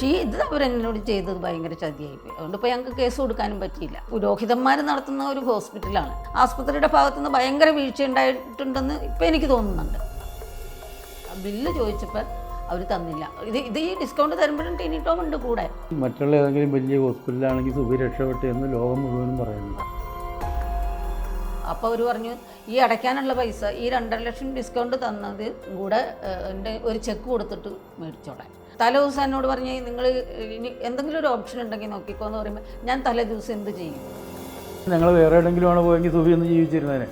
പക്ഷേ ഈ ഇത് അവരെന്നോട് ചെയ്തത് ഭയങ്കര ചതിയായിപ്പോയി അതുകൊണ്ട് ഇപ്പോൾ ഞങ്ങൾക്ക് കേസ് കൊടുക്കാനും പറ്റിയില്ല. പുരോഹിതന്മാർ നടത്തുന്ന ഒരു ഹോസ്പിറ്റലാണ്. ആസ്പത്രിയുടെ ഭാഗത്തുനിന്ന് ഭയങ്കര വീഴ്ച ഉണ്ടായിട്ടുണ്ടെന്ന് ഇപ്പം എനിക്ക് തോന്നുന്നുണ്ട്. ബില്ല് ചോദിച്ചപ്പോൾ അവർ തന്നില്ല. ഇത് ഇത് ഈ ഡിസ്കൗണ്ട് തരുമ്പോഴും ടോം ഉണ്ട് കൂടെ. മറ്റുള്ള ഏതെങ്കിലും വലിയ ഹോസ്പിറ്റലാണെങ്കിൽ സുഖി രക്ഷപ്പെട്ടു എന്ന് ലോകം മുഴുവനും പറയുന്നു. അപ്പോൾ അവർ പറഞ്ഞു ഈ അടയ്ക്കാനുള്ള പൈസ ഈ രണ്ടര ലക്ഷം ഡിസ്കൗണ്ട് തന്നത് കൂടെ എന്റെ ഒരു ചെക്ക് കൊടുത്തിട്ട് മേടിച്ചോളാൻ. തലേ ദിവസം എന്നോട് പറഞ്ഞ് നിങ്ങൾ ഇനി എന്തെങ്കിലും ഒരു ഓപ്ഷൻ ഉണ്ടെങ്കിൽ നോക്കിക്കോ എന്ന് പറയുമ്പോൾ ഞാൻ തലേ ദിവസം എന്ത് ചെയ്യും? ഞങ്ങൾ വേറെ എവിടെയെങ്കിലും ആണ് പോയെങ്കിൽ സുഖി ഒന്ന് ജീവിച്ചിരുന്നേനെ.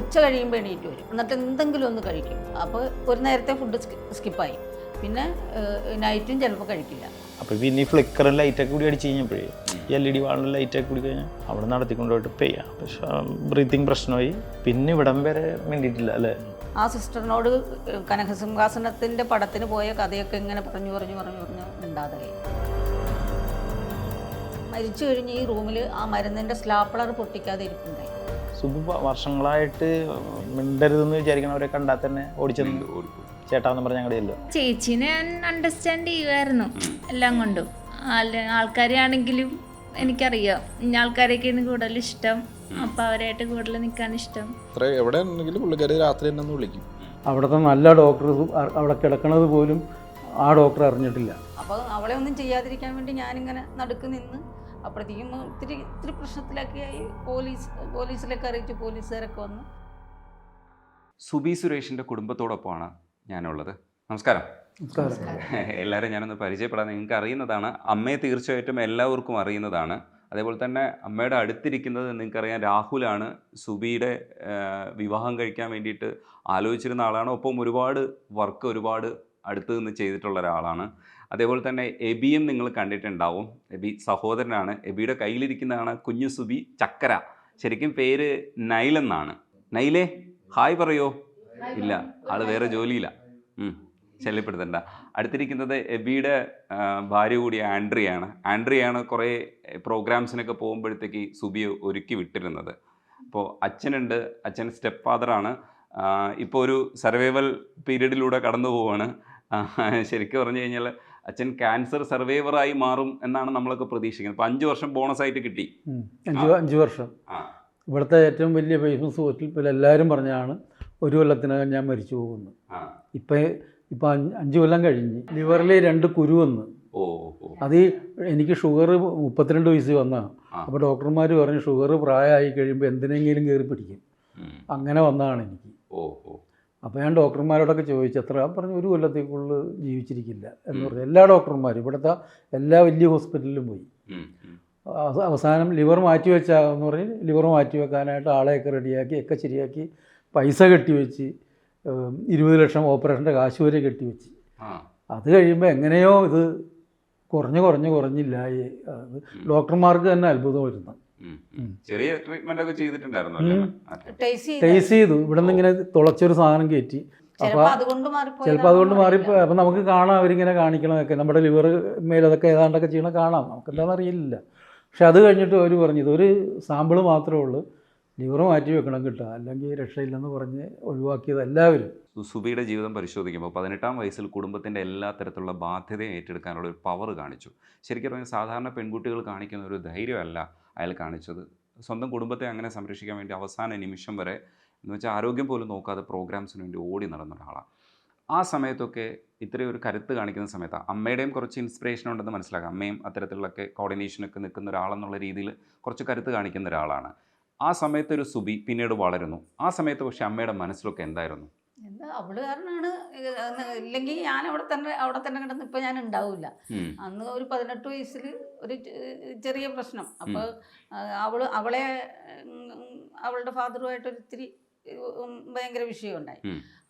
ഉച്ച കഴിയുമ്പോൾ എണീറ്റ് വരും. എന്നിട്ട് എന്തെങ്കിലും ഒന്ന് കഴിക്കും. അപ്പോൾ ഒരു നേരത്തെ ഫുഡ് സ്കിപ്പായി പിന്നെ നൈറ്റും ചിലപ്പോൾ കഴിക്കില്ല. അപ്പോൾ പിന്നെ ഈ ഫ്ലിക്കറും ലൈറ്റൊക്കെ കൂടി അടിച്ച് കഴിഞ്ഞപ്പോഴേ എൽ ഇ ഡി വാളിൽ ലൈറ്റൊക്കെ കൂടി കഴിഞ്ഞാൽ അവിടെ നടത്തിക്കൊണ്ടുപോയിട്ട് പേ ചെയ്യാം പക്ഷേ ബ്രീത്തിങ് പ്രശ്നമായി. പിന്നെ ഇവിടം വരെ വേണ്ടിയിട്ടില്ല അല്ലേ? ആ സിസ്റ്ററിനോട് കനകസിംഹാസനത്തിന്റെ പടത്തിന് പോയ കഥയൊക്കെ ഇങ്ങനെ പറഞ്ഞു പറഞ്ഞു പറഞ്ഞു പറഞ്ഞു ഉണ്ടാതായി മരിച്ചു കഴിഞ്ഞ് ഈ റൂമിൽ ആ മരുന്നിന്റെ സ്ലാപ്പിളർ പൊട്ടിക്കാതെ ഇരിപ്പുണ്ടായി സുബ് വർഷങ്ങളായിട്ട് മിണ്ടരുതെന്ന് വിചാരിക്കണവരെ കണ്ടാൽ തന്നെ ഓടിച്ചെന്ന് ചേട്ടാന്ന് പറഞ്ഞ ഞങ്ങളുടെ ചേച്ചീനെ ഞാൻ അണ്ടർസ്റ്റാൻഡ് ചെയ്യുമായിരുന്നു എല്ലാം കൊണ്ടും. ആൾക്കാരെയാണെങ്കിലും ആൾക്കാരെ ആണെങ്കിലും എനിക്കറിയാം. ഇന്ന ആൾക്കാരെയൊക്കെയാണ് കൂടുതൽ ഇഷ്ടം. അപ്പം അവരായിട്ട് കൂടുതൽ നിൽക്കാൻ ഇഷ്ടം. അത്ര എവിടെ ഉണ്ടെങ്കിലും പുള്ളിക്കാരി രാത്രി തന്നെ ഒന്ന് വിളിക്കും. അവിടുത്തെ നല്ല ഡോക്ടർ അവിടെ കിടക്കണത് പോലും ആ ഡോക്ടർ അറിഞ്ഞിട്ടില്ല. അപ്പോൾ അവളെ ഒന്നും ചെയ്യാതിരിക്കാൻ വേണ്ടി ഞാനിങ്ങനെ നടുക്ക് നിന്ന് അപ്പോഴത്തേക്കും ഒത്തിരി ഇത്തിരി പ്രശ്നത്തിലൊക്കെയായി പോലീസ് പോലീസിലൊക്കെ അറിയിച്ചു പോലീസുകാരൊക്കെ വന്നു. സുബി സുരേഷിന്റെ കുടുംബത്തോടൊപ്പമാണ് ഞാനുള്ളത്. നമസ്കാരം. നമസ്കാരം. എല്ലാവരും ഞാനൊന്ന് പരിചയപ്പെടാൻ നിങ്ങൾക്ക് അറിയുന്നതാണ് അമ്മയെ തീർച്ചയായിട്ടും എല്ലാവർക്കും അറിയുന്നതാണ്. അതേപോലെ തന്നെ അമ്മയുടെ അടുത്തിരിക്കുന്നത് നിങ്ങൾക്കറിയാം രാഹുലാണ്. സുബിയുടെ വിവാഹം കഴിക്കാൻ വേണ്ടിയിട്ട് ആലോചിച്ചിരുന്ന ആളാണ്. ഒപ്പം ഒരുപാട് വർക്ക് ഒരുപാട് അടുത്ത് നിന്ന് ചെയ്തിട്ടുള്ള ഒരാളാണ്. അതേപോലെ തന്നെ എബിയും നിങ്ങൾ കണ്ടിട്ടുണ്ടാവും. എബി സഹോദരനാണ്. എബിയുടെ കയ്യിലിരിക്കുന്നതാണ് കുഞ്ഞു സുബി ചക്കര. ശരിക്കും പേര് നൈലെന്നാണ് നൈലേ ഹായ് പറയോ? ഇല്ല ആൾ വേറെ ജോലിയില്ല ശല്യപ്പെടുത്തണ്ട. അടുത്തിരിക്കുന്നത് എബിയുടെ ഭാര്യ കൂടിയ ആൻഡ്രിയാണ്. ആൻഡ്രിയാണ് കുറേ പ്രോഗ്രാംസിനൊക്കെ പോകുമ്പോഴത്തേക്ക് സുബിയെ ഒരുക്കി വിട്ടിരുന്നത്. അപ്പോൾ അച്ഛനുണ്ട് അച്ഛൻ സ്റ്റെപ്പ് ഫാദറാണ് ഇപ്പോൾ ഒരു സർവൈവൽ പീരീഡിലൂടെ കടന്നു പോവാണ്. ശരിക്കും പറഞ്ഞു കഴിഞ്ഞാൽ അച്ഛൻ ക്യാൻസർ സർവൈവറായി മാറും എന്നാണ് നമ്മളൊക്കെ പ്രതീക്ഷിക്കുന്നത്. അപ്പോൾ അഞ്ച് വർഷം ബോണസ് ആയിട്ട് കിട്ടി. അഞ്ച് അഞ്ച് വർഷം. ഇവിടുത്തെ ഏറ്റവും വലിയ ഫേസ്ബുക്ക് ഹോസ്പിറ്റൽ എല്ലാവരും പറഞ്ഞാണ് ഒരു കൊല്ലത്തിനകം ഞാൻ മരിച്ചു പോകുന്നു. ഇപ്പം ഇപ്പം അഞ്ച് കൊല്ലം കഴിഞ്ഞ്. ലിവറിൽ രണ്ട് കുരു വന്ന്. അത് എനിക്ക് ഷുഗർ മുപ്പത്തിരണ്ട് വയസ്സ് വന്നതാണ് ആ. അപ്പോൾ ഡോക്ടർമാർ പറഞ്ഞു ഷുഗർ പ്രായമായി കഴിയുമ്പോൾ എന്തിനെങ്കിലും കയറി പിടിക്കും. അങ്ങനെ വന്നതാണ് എനിക്ക്. അപ്പോൾ ഞാൻ ഡോക്ടർമാരോടൊക്കെ ചോദിച്ചു എത്ര? പറഞ്ഞു ഒരു കൊല്ലത്തേക്കുള്ള ജീവിച്ചിരിക്കില്ല. എന്ന് പറഞ്ഞു. എല്ലാ ഡോക്ടർമാരും. ഇവിടുത്തെ എല്ലാ വലിയ ഹോസ്പിറ്റലിലും പോയി. അവസാനം ലിവർ മാറ്റി വെച്ചാന്ന് പറഞ്ഞ് ലിവർ മാറ്റി വെക്കാനായിട്ട് ആളെയൊക്കെ റെഡിയാക്കി ഒക്കെ ശരിയാക്കി പൈസ കെട്ടിവെച്ച് ഇരുപത് ലക്ഷം ഓപ്പറേഷന്റെ കാശ് വരെ കെട്ടിവെച്ച് ആ. അത് കഴിയുമ്പോൾ എങ്ങനെയോ ഇത് കുറഞ്ഞ് കുറഞ്ഞ് കുറഞ്ഞില്ല. അത് ഡോക്ടർമാർക്ക് തന്നെ അത്ഭുതം വരുന്നു. ഉം, ഉം. ചെറിയ ട്രീറ്റ്മെന്റ് ഒക്കെ ചെയ്തിട്ടുണ്ടായിരുന്നു. ടേസ്റ്റ് ചെയ്തു. ഇവിടെ നിന്ന് ഇങ്ങനെ തുളച്ചൊരു സാധനം കയറ്റി അപ്പോൾ ചിലപ്പോൾ അതുകൊണ്ട് മാറിപ്പോ അപ്പം നമുക്ക് കാണാം അവരിങ്ങനെ കാണിക്കണതൊക്കെ. നമ്മുടെ ലിവർ മേലതൊക്കെ ഏതാണ്ടൊക്കെ ചെയ്യണം കാണാം. നമുക്ക് എന്താണെന്ന് അറിയില്ല. പക്ഷെ അത് കഴിഞ്ഞിട്ട് അവർ പറഞ്ഞു ഇതൊരു സാമ്പിൾ മാത്രമേ ഉള്ളൂ. ലിവർ മാറ്റി വെക്കണം കിട്ടുക അല്ലെങ്കിൽ രക്ഷയില്ലെന്ന് പറഞ്ഞ് ഒഴിവാക്കിയത് എല്ലാവരും. സുബിയുടെ ജീവിതം പരിശോധിക്കുമ്പോൾ പതിനെട്ടാം വയസ്സിൽ കുടുംബത്തിന്റെ എല്ലാ തരത്തിലുള്ള ബാധ്യതയും ഏറ്റെടുക്കാനുള്ള ഒരു പവർ കാണിച്ചു. ശരിക്കും പറഞ്ഞാൽ സാധാരണ പെൺകുട്ടികൾ കാണിക്കുന്ന ഒരു ധൈര്യമല്ല അയാൾ കാണിച്ചത്. സ്വന്തം കുടുംബത്തെ അങ്ങനെ സംരക്ഷിക്കാൻ വേണ്ടി അവസാന നിമിഷം വരെ എന്ന് വെച്ചാൽ ആരോഗ്യം പോലും നോക്കാതെ പ്രോഗ്രാംസിന് വേണ്ടി ഓടി നടന്ന ഒരാളാണ്. ആ സമയത്തൊക്കെ ഇത്രയും ഒരു കരുത്ത് കാണിക്കുന്ന സമയത്ത് അമ്മയുടെയും കുറച്ച് ഇൻസ്പിറേഷൻ ഉണ്ടെന്ന് മനസ്സിലാക്കാം. അമ്മയും അത്തരത്തിലുള്ളൊക്കെ കോർഡിനേഷനൊക്കെ നിൽക്കുന്ന ഒരാളെന്നുള്ള രീതിയിൽ കുറച്ച് കരുത്ത് കാണിക്കുന്ന ഒരാളാണ്. ആ സമയത്ത് ഒരു സുബി പിന്നീട് വളരുന്നു. ആ സമയത്ത് പക്ഷെ അമ്മയുടെ മനസ്സിലൊക്കെ എന്തായിരുന്നു? എന്താ അവൾ കാരണമാണ് ഇല്ലെങ്കിൽ ഞാൻ അവിടെ തന്നെ അവിടെ തന്നെ കിടന്ന് ഇപ്പൊ ഞാൻ ഉണ്ടാവില്ല. അന്ന് ഒരു പതിനെട്ട് വയസ്സിൽ ഒരു ചെറിയ പ്രശ്നം. അപ്പോൾ അവൾ അവളെ അവളുടെ ഫാദറുമായിട്ട് ഒരു ഇത്തിരി ഭയങ്കര വിഷയം ഉണ്ടായി.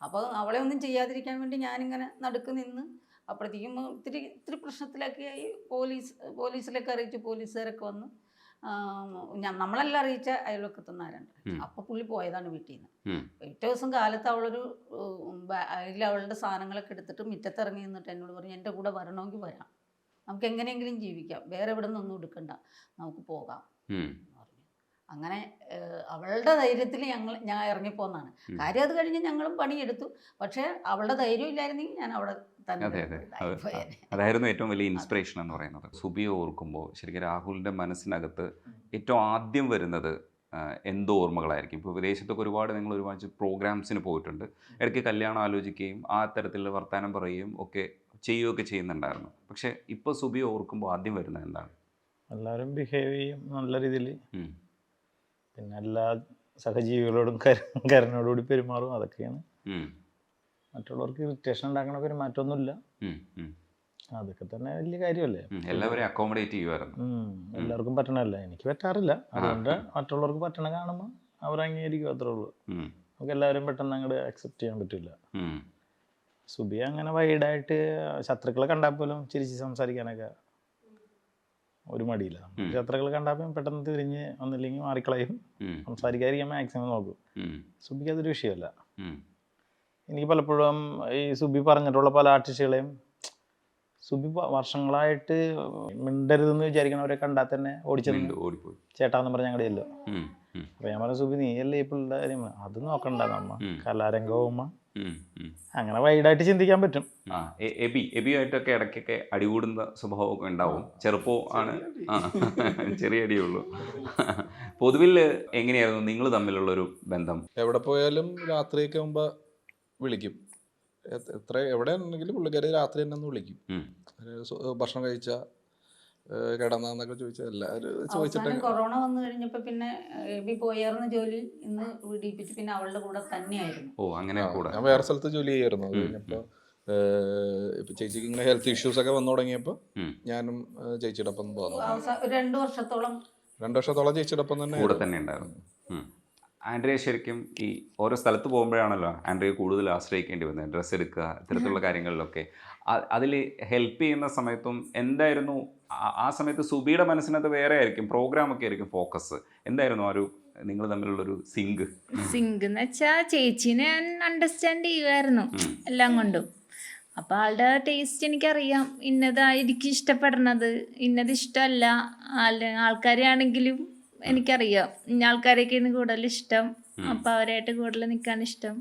അപ്പോൾ അവളെ ഒന്നും ചെയ്യാതിരിക്കാൻ വേണ്ടി ഞാനിങ്ങനെ നടുക്ക് നിന്ന് അപ്പോഴത്തേക്കും ഇത്തിരി ഇത്തിരി പ്രശ്നത്തിലൊക്കെയായി പോലീസ് പോലീസിലൊക്കെ അറിയിച്ചു പോലീസുകാരൊക്കെ വന്നു നമ്മളെല്ലാം അറിയിച്ച അയൽവക്കത്തുനിന്നാരുണ്ട്. അപ്പൊ പുള്ളി പോയതാണ് വീട്ടിൽ നിന്ന്. പിറ്റേ ദിവസം കാലത്ത് അവളൊരു അതിൽ അവളുടെ സാധനങ്ങളൊക്കെ എടുത്തിട്ട് മുറ്റത്തിറങ്ങി നിന്നിട്ട് എന്നോട് പറഞ്ഞു എന്റെ കൂടെ വരണമെങ്കിൽ വരാം. നമുക്ക് എങ്ങനെയെങ്കിലും ജീവിക്കാം. വേറെ എവിടെ നിന്നൊന്നും എടുക്കണ്ട. നമുക്ക് പോകാം. അങ്ങനെ അവളുടെ ധൈര്യത്തിൽ ഞങ്ങൾ ഞാൻ ഇറങ്ങിപ്പോന്നാണ്. എന്നാണ് കാര്യം അത് കഴിഞ്ഞ് ഞങ്ങളും പണിയെടുത്തു. പക്ഷേ അവളുടെ ധൈര്യം ഇല്ലായിരുന്നെങ്കിൽ ഞാൻ അവിടെ തന്നെ അതെ അതെ. അതായിരുന്നു ഏറ്റവും വലിയ ഇൻസ്പിറേഷൻ എന്ന് പറയുന്നത്. സുബി ഓർക്കുമ്പോൾ ശരിക്കും രാഹുലിന്റെ മനസ്സിനകത്ത് ഏറ്റവും ആദ്യം വരുന്നത് എന്തോ ഓർമ്മകളായിരിക്കും? ഇപ്പോൾ വിദേശത്തൊക്കെ ഒരുപാട് നിങ്ങൾ ഒരുപാട് പ്രോഗ്രാംസിന് പോയിട്ടുണ്ട്. ഇടയ്ക്ക് കല്യാണം ആലോചിക്കുകയും ആ തരത്തിലുള്ള വർത്തമാനം പറയുകയും ഒക്കെ ചെയ്യുകയൊക്കെ ചെയ്യുന്നുണ്ടായിരുന്നു. പക്ഷേ ഇപ്പോൾ സുബി ഓർക്കുമ്പോൾ ആദ്യം വരുന്നത് എന്താണ്? എല്ലാവരും ബിഹേവ് ചെയ്യും നല്ല രീതിയിൽ. പിന്നെ എല്ലാ സഹജീവികളോടും കരുണയോടുകൂടി പെരുമാറും. അതൊക്കെയാണ്. മറ്റുള്ളവർക്ക് ഇറിറ്റേഷൻ ഉണ്ടാക്കണ പെരുമാറ്റമൊന്നുമില്ല. അതൊക്കെ തന്നെ വലിയ കാര്യമല്ലേ. എല്ലാവരും അക്കോമഡേറ്റ് ചെയ്യുമായിരുന്നു. എല്ലാവർക്കും പറ്റണമല്ല എനിക്ക് പറ്റാറില്ല. അതുകൊണ്ട് മറ്റുള്ളവർക്ക് പറ്റണ കാണുമ്പോൾ അവർ അംഗീകരിക്കും അത്രേ ഉള്ളൂ. നമുക്ക് എല്ലാവരും പെട്ടെന്ന് അങ്ങോട്ട് അക്സെപ്റ്റ് ചെയ്യാൻ പറ്റില്ല. സുബിയ സുബി അങ്ങനെ വൈഡായിട്ട് ശത്രുക്കളെ കണ്ടാൽ പോലും ചിരിച്ച് സംസാരിക്കാനൊക്കെ ഒരു മടിയില്ല. യാത്രകൾ കണ്ടാൽ പെട്ടെന്ന് തിരിഞ്ഞ് ഒന്നില്ലെങ്കിൽ മാറിക്കളയും. സംസാരിക്കാതിരിക്കാൻ മാക്സിമം നോക്കും. സുബിക്ക് അതൊരു വിഷയമല്ല. എനിക്ക് പലപ്പോഴും ഈ സുബി പറഞ്ഞിട്ടുള്ള പല ആർട്ടിസ്റ്റുകളെയും സുബി വർഷങ്ങളായിട്ട് മിണ്ടരുതെന്ന് വിചാരിക്കണവരെ കണ്ടാൽ തന്നെ ഓടിച്ചെന്ന് ചേട്ടാന്ന് പറഞ്ഞ ഞങ്ങളുടെ ചെല്ലും. അപ്പൊ ഞാൻ പറഞ്ഞ സുബി നീയല്ലേ ഇപ്പൊ കാര്യം അത് നോക്കണ്ട നമ്മ. ഉം. അങ്ങനെ വൈഡായിട്ട് ചിന്തിക്കാൻ പറ്റും. എബി എബിയായിട്ടൊക്കെ ഇടയ്ക്കൊക്കെ അടികൂടുന്ന സ്വഭാവമൊക്കെ ഉണ്ടാവും. ചെറുപ്പോ ആണ്. ആ ചെറിയ അടിയുള്ളൂ പൊതുവിൽ എങ്ങനെയായിരുന്നു നിങ്ങൾ തമ്മിലുള്ള ഒരു ബന്ധം? എവിടെ പോയാലും രാത്രിയൊക്കെ മുമ്പ് വിളിക്കും. എത്ര- എവിടെ ഉണ്ടെങ്കിലും പുള്ളിക്കാരി രാത്രി തന്നെ ഒന്ന് വിളിക്കും. ഭക്ഷണം കഴിച്ച കിടന്നൊക്കെ ചോദിച്ചാൽ എല്ലാവരും ചോദിച്ചിട്ട് കൊറോണ വന്നു കഴിഞ്ഞപ്പോ പിന്നെ എബി ജോലി ഇന്ന് വീട്ടിൽ പിന്നെ അവളുടെ കൂടെ തന്നെയായിരുന്നു. ഓ അങ്ങനെ കൂടെ. ഞാൻ വേറെ സ്ഥലത്ത് ജോലി ചെയ്യായിരുന്നു. കഴിഞ്ഞപ്പോ ഇപ്പൊ ചേച്ചിക്ക് ഇങ്ങനെ ഹെൽത്ത് ഇഷ്യൂസ് ഒക്കെ വന്നു തുടങ്ങിയപ്പോ ഞാനും ചേച്ചിയുടെ ഒപ്പം പോന്നു. രണ്ടു വർഷത്തോളം രണ്ടു വർഷത്തോളം ചേച്ചിയുടെ ഒപ്പം തന്നെ കൂടെ തന്നെ ഉണ്ടായിരുന്നു ആൻഡ്രിയ ശരിക്കും ഈ ഓരോ സ്ഥലത്ത് പോകുമ്പോഴാണല്ലോ ആൻഡ്രിയ കൂടുതൽ ആശ്രയിക്കേണ്ടി വന്നത് ഡ്രസ്സ് എടുക്കുക ഇത്തരത്തിലുള്ള കാര്യങ്ങളിലൊക്കെ. അതിൽ ഹെൽപ്പ് ചെയ്യുന്ന സമയത്തും എന്തായിരുന്നു ആ- സമയത്ത് സുബിയുടെ മനസ്സിനകത്ത് വേറെ ആയിരിക്കും പ്രോഗ്രാമൊക്കെ ആയിരിക്കും ഫോക്കസ് എന്തായിരുന്നു ആ ഒരു നിങ്ങൾ തമ്മിലുള്ള ഒരു സിങ്ക് സിങ്ക് എന്ന് വെച്ചാൽ ചേച്ചീനെ ഞാൻ അണ്ടർസ്റ്റാൻഡ് ചെയ്യുമായിരുന്നു എല്ലാം കൊണ്ടും. അപ്പോൾ ആളുടെ ടേസ്റ്റ് എനിക്കറിയാം ഇന്നതായിരിക്കും ഇഷ്ടപ്പെടണത് ഇന്നത് ഇഷ്ടമല്ല ആളുടെ ആൾക്കാരെ ആണെങ്കിലും എനിക്കറിയാം ഇന്ന ആൾക്കാരെയൊക്കെയാണ് കൂടുതൽ ഇഷ്ടം അപ്പോൾ അവരായിട്ട് കൂടുതൽ നിൽക്കാൻ ഇഷ്ടം.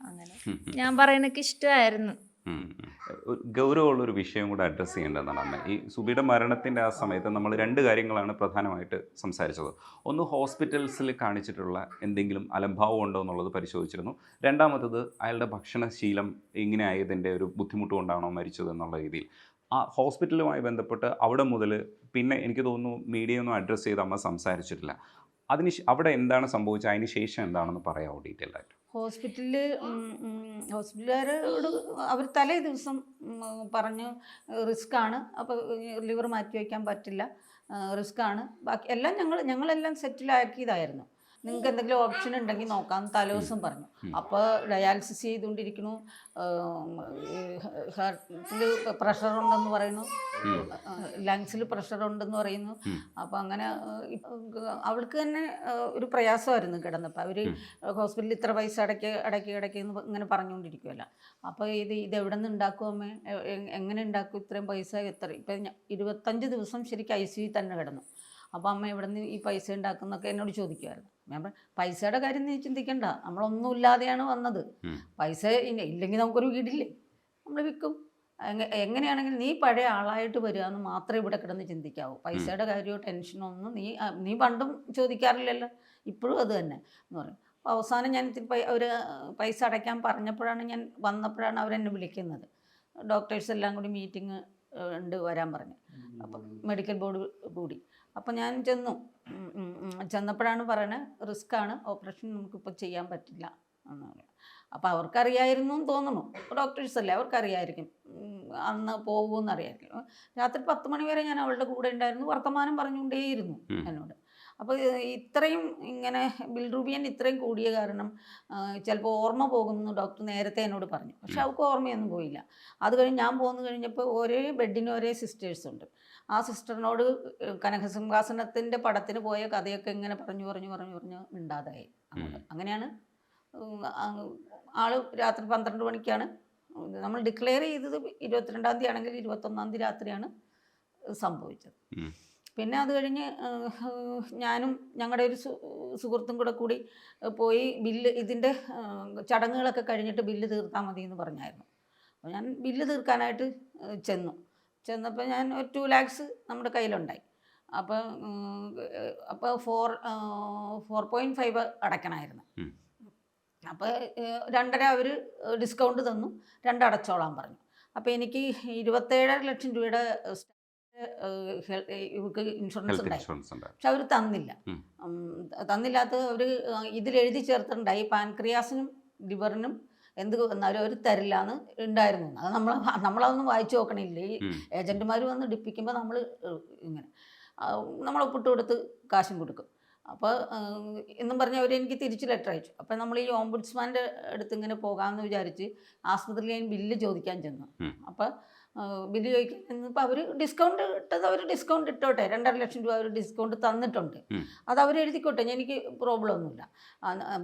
അങ്ങനെ ഞാൻ പറയുന്നൊക്കെ ഇഷ്ടമായിരുന്നു. ഗൗരവമുള്ളൊരു വിഷയം കൂടെ അഡ്രസ്സ് ചെയ്യേണ്ടതാണ് അമ്മ. ഈ സുബിയുടെ മരണത്തിന്റെ ആ സമയത്ത് നമ്മൾ രണ്ട് കാര്യങ്ങളാണ് പ്രധാനമായിട്ട് സംസാരിച്ചത്. ഒന്ന് ഹോസ്പിറ്റൽസിൽ കാണിച്ചിട്ടുള്ള എന്തെങ്കിലും അലംഭാവം ഉണ്ടോ എന്നുള്ളത് പരിശോധിച്ചിരുന്നു. രണ്ടാമത്തത് അയാളുടെ ഭക്ഷണശീലം ഇങ്ങനെ ആയതിന്റെ ഒരു ബുദ്ധിമുട്ട് കൊണ്ടാണോ മരിച്ചത് എന്നുള്ള രീതിയിൽ. ആ ഹോസ്പിറ്റലുമായി ബന്ധപ്പെട്ട് അവിടെ മുതൽ പിന്നെ എനിക്ക് തോന്നുന്നു മീഡിയ ഒന്നും അഡ്രസ്സ് ചെയ്ത് അമ്മ സംസാരിച്ചിട്ടില്ല. അതിന് അവിടെ എന്താണ് സംഭവിച്ചത്? അതിന് ശേഷം എന്താണെന്ന് പറയാമോ ഡീറ്റെയിൽ ആയിട്ട്? ഹോസ്പിറ്റലിൽ ഹോസ്പിറ്റലുകാരോട് അവർ തലേ ദിവസം പറഞ്ഞു റിസ്ക് ആണ് അപ്പോൾ ലിവർ മാറ്റി വയ്ക്കാൻ പറ്റില്ല. റിസ്ക് ആണ് ബാക്കി എല്ലാം ഞങ്ങൾ ഞങ്ങളെല്ലാം സെറ്റിലാക്കിയതായിരുന്നു. നിങ്ങൾക്ക് എന്തെങ്കിലും ഓപ്ഷൻ ഉണ്ടെങ്കിൽ നോക്കാം തലേദിവസം പറഞ്ഞു. അപ്പോൾ ഡയാലിസിസ് ചെയ്തുകൊണ്ടിരിക്കുന്നു. ഹാർട്ടിൽ പ്രഷർ ഉണ്ടെന്ന് പറയുന്നു. ലങ്സിൽ പ്രഷർ ഉണ്ടെന്ന് പറയുന്നു. അപ്പോൾ അങ്ങനെ അവൾക്ക് തന്നെ ഒരു പ്രയാസമായിരുന്നു കിടന്നപ്പോൾ അവർ ഹോസ്പിറ്റലിൽ ഇത്ര പൈസ അടക്കി അടക്കി അടക്കി എന്ന് ഇങ്ങനെ പറഞ്ഞുകൊണ്ടിരിക്കുമല്ല അപ്പോൾ ഇത് ഇത് എവിടെ നിന്ന് ഉണ്ടാക്കും അമ്മേ എങ്ങനെ ഉണ്ടാക്കും ഇത്രയും പൈസ? എത്ര? ഇപ്പം ഇരുപത്തഞ്ച് ദിവസം ശരിക്കും ഐ സി തന്നെ കിടന്നു. അപ്പോൾ അമ്മ എവിടെ നിന്ന് ഈ പൈസ ഉണ്ടാക്കുന്നൊക്കെ എന്നോട് ചോദിക്കുമായിരുന്നു ഞാൻ പൈസയുടെ കാര്യം നീ ചിന്തിക്കണ്ട. നമ്മളൊന്നും ഇല്ലാതെയാണ് വന്നത് പൈസ ഇല്ലെങ്കിൽ നമുക്കൊരു വീടില്ലേ? നമ്മൾ വിൽക്കും. എങ്ങനെയാണെങ്കിൽ എങ്ങനെയാണെങ്കിലും നീ പഴയ ആളായിട്ട് വരിക എന്ന് മാത്രമേ ഇവിടെ കിടന്ന് ചിന്തിക്കാവൂ. പൈസയുടെ കാര്യമോ ടെൻഷനോ ഒന്നും നീ നീ പണ്ടും ചോദിക്കാറില്ലല്ലോ. ഇപ്പോഴും അത് തന്നെ എന്ന് പറയും. അപ്പോൾ അവസാനം ഞാൻ ഇത്തിരി ഒരു പൈസ അടയ്ക്കാൻ പറഞ്ഞപ്പോഴാണ് ഞാൻ വന്നപ്പോഴാണ് അവരെന്നെ വിളിക്കുന്നത്. ഡോക്ടേഴ്സ് എല്ലാം കൂടി മീറ്റിംഗ് ഉണ്ട് വരാൻ പറഞ്ഞു. അപ്പം മെഡിക്കൽ ബോർഡ് കൂടി. അപ്പം ഞാൻ ചെന്നു. ചെന്നപ്പോഴാണ് പറയണത് റിസ്ക് ആണ് ഓപ്പറേഷൻ നമുക്കിപ്പോൾ ചെയ്യാൻ പറ്റില്ല. എന്ന് പറഞ്ഞു. അപ്പോൾ അവർക്കറിയായിരുന്നു എന്ന് തോന്നുന്നു. ഡോക്ടേഴ്സ് അല്ലേ അവർക്കറിയായിരിക്കും. അന്ന് പോകുമെന്ന് അറിയായിരിക്കും രാത്രി പത്ത് മണി വരെ ഞാൻ അവളുടെ കൂടെ ഉണ്ടായിരുന്നു. വർത്തമാനം പറഞ്ഞുകൊണ്ടേയിരുന്നു. എന്നോട്. അപ്പോൾ ഇത്രയും ഇങ്ങനെ ബിൽറൂബിയൻ ഇത്രയും കൂടിയ കാരണം ചിലപ്പോൾ ഓർമ്മ പോകുമെന്ന് ഡോക്ടർ നേരത്തെ എന്നോട് പറഞ്ഞു. പക്ഷെ അവൾക്ക് ഓർമ്മയൊന്നും പോയില്ല. അത് കഴിഞ്ഞ് ഞാൻ പോന്നു കഴിഞ്ഞപ്പോൾ ഒരേ ബെഡിന് ഒരേ സിസ്റ്റേഴ്സ് ഉണ്ട്. ആ സിസ്റ്ററിനോട് കനകസിംഹാസനത്തിന്റെ പടത്തിന് പോയ കഥയൊക്കെ ഇങ്ങനെ പറഞ്ഞു പറഞ്ഞു പറഞ്ഞു പറഞ്ഞു മിണ്ടാതായി അങ്ങനെയാണ് ആൾ രാത്രി പന്ത്രണ്ട് മണിക്കാണ്. നമ്മൾ ഡിക്ലെയർ ചെയ്തത് ഇരുപത്തിരണ്ടാം തീയതി ആണെങ്കിൽ ഇരുപത്തൊന്നാം തീയതി രാത്രിയാണ് സംഭവിച്ചത്. പിന്നെ അത് കഴിഞ്ഞ് ഞാനും ഞങ്ങളുടെ ഒരു സുഹൃത്തും കൂടെ കൂടി പോയി ബില്ല് ഇതിന്റെ ചടങ്ങുകളൊക്കെ കഴിഞ്ഞിട്ട് ബില്ല് തീർത്താൽ മതി എന്ന് പറഞ്ഞായിരുന്നു. അപ്പോൾ ഞാൻ ബില്ല് തീർക്കാനായിട്ട് ചെന്നു. ചെന്നപ്പോൾ ഞാൻ ഒരു ടു ലാക്സ് നമ്മുടെ കയ്യിലുണ്ടായി. അപ്പോൾ അപ്പോൾ ഫോർ ഫോർ പോയിന്റ് ഫൈവ് അടയ്ക്കണമായിരുന്നു അപ്പോൾ രണ്ടര അവർ ഡിസ്കൗണ്ട് തന്നു. രണ്ടടച്ചോളാൻ പറഞ്ഞു. അപ്പോൾ എനിക്ക് ഇരുപത്തേഴര ലക്ഷം രൂപയുടെ ഇവർക്ക് ഇൻഷുറൻസ് ഉണ്ടായി. ഉണ്ട് പക്ഷെ അവർ തന്നില്ല. തന്നില്ലാത്ത അവർ ഇതിലെഴുതി ചേർത്തിട്ടുണ്ടായി. പാൻക്രിയാസിനും ലിവറിനും എന്ത് വന്നാലും അവർ തരില്ല എന്ന് ഉണ്ടായിരുന്നു അത് നമ്മൾ നമ്മളതൊന്നും വായിച്ചു നോക്കണില്ല? ഈ ഏജന്റുമാർ ഏജന്റുമാർ വന്ന് ഡിപ്പിക്കുമ്പോൾ നമ്മൾ ഇങ്ങനെ നമ്മൾ ഒപ്പിട്ട് കൊടുത്ത് കാശും കൊടുക്കും. അപ്പോൾ എന്നും പറഞ്ഞ് അവർ എനിക്ക് തിരിച്ച് ലെറ്റർ അയച്ചു. അപ്പോൾ നമ്മൾ ഈ ഓംബുഡ്സ്മാന്റെ അടുത്ത് ഇങ്ങനെ പോകാമെന്ന് വിചാരിച്ച് ആസ്പത്രിയിൽ ഞാൻ ബില്ല് ചോദിക്കാൻ ചെന്നു. അപ്പോൾ ബില്ല് ചോദിക്കാൻ ചെന്നപ്പോൾ അവർ ഡിസ്കൗണ്ട് ഇട്ടത് അവർ ഡിസ്കൗണ്ട് ഇട്ടോട്ടെ. രണ്ടര ലക്ഷം രൂപ അവർ ഡിസ്കൗണ്ട് തന്നിട്ടുണ്ട്. അത് അവർ എഴുതിക്കോട്ടെ. എനിക്ക് പ്രോബ്ലം ഒന്നുമില്ല.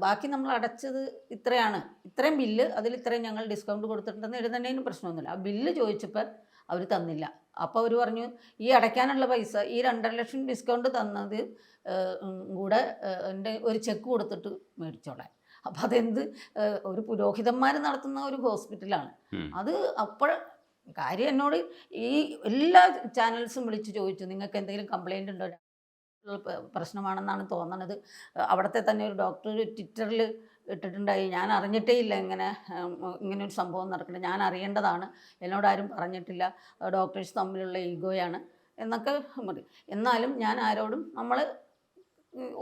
ബാക്കി നമ്മൾ അടച്ചത് ഇത്രയാണ്. ഇത്രയും ബില്ല് അതിൽ ഇത്രയും ഞങ്ങൾ ഡിസ്കൗണ്ട് കൊടുത്തിട്ടുണ്ടെന്ന് എഴുതേണ്ടതിന് പ്രശ്നമൊന്നുമില്ല. ആ ബില്ല് ചോദിച്ചപ്പോൾ അവർ തന്നില്ല. അപ്പോൾ അവർ പറഞ്ഞു ഈ അടയ്ക്കാനുള്ള പൈസ ഈ രണ്ടര ലക്ഷം ഡിസ്കൗണ്ട് തന്നത് കൂടെ എന്റെ ഒരു ചെക്ക് കൊടുത്തിട്ട് മേടിച്ചോളാൻ. അപ്പം അതെന്ത്? ഒരു പുരോഹിതന്മാർ നടത്തുന്ന ഒരു ഹോസ്പിറ്റലാണ്. അത് അപ്പോൾ കാര്യം എന്നോട് ഈ എല്ലാ ചാനൽസും വിളിച്ച് ചോദിച്ചു നിങ്ങൾക്ക് എന്തെങ്കിലും കംപ്ലൈന്റ് ഉണ്ടോ? പ്രശ്നമാണെന്നാണ് തോന്നണത്. അവിടുത്തെ തന്നെ ഒരു ഡോക്ടർ ട്വിറ്ററിൽ ഇട്ടിട്ടുണ്ടായി. ഞാൻ അറിഞ്ഞിട്ടേ ഇല്ല ഇങ്ങനെ ഇങ്ങനെ ഒരു സംഭവം നടക്കുന്നത് ഞാൻ അറിയേണ്ടതാണ്. എന്നോട് ആരും പറഞ്ഞിട്ടില്ല. ഡോക്ടേഴ്സ് തമ്മിലുള്ള ഈഗോയാണ് എന്നൊക്കെ പറയും എന്നാലും ഞാൻ ആരോടും നമ്മൾ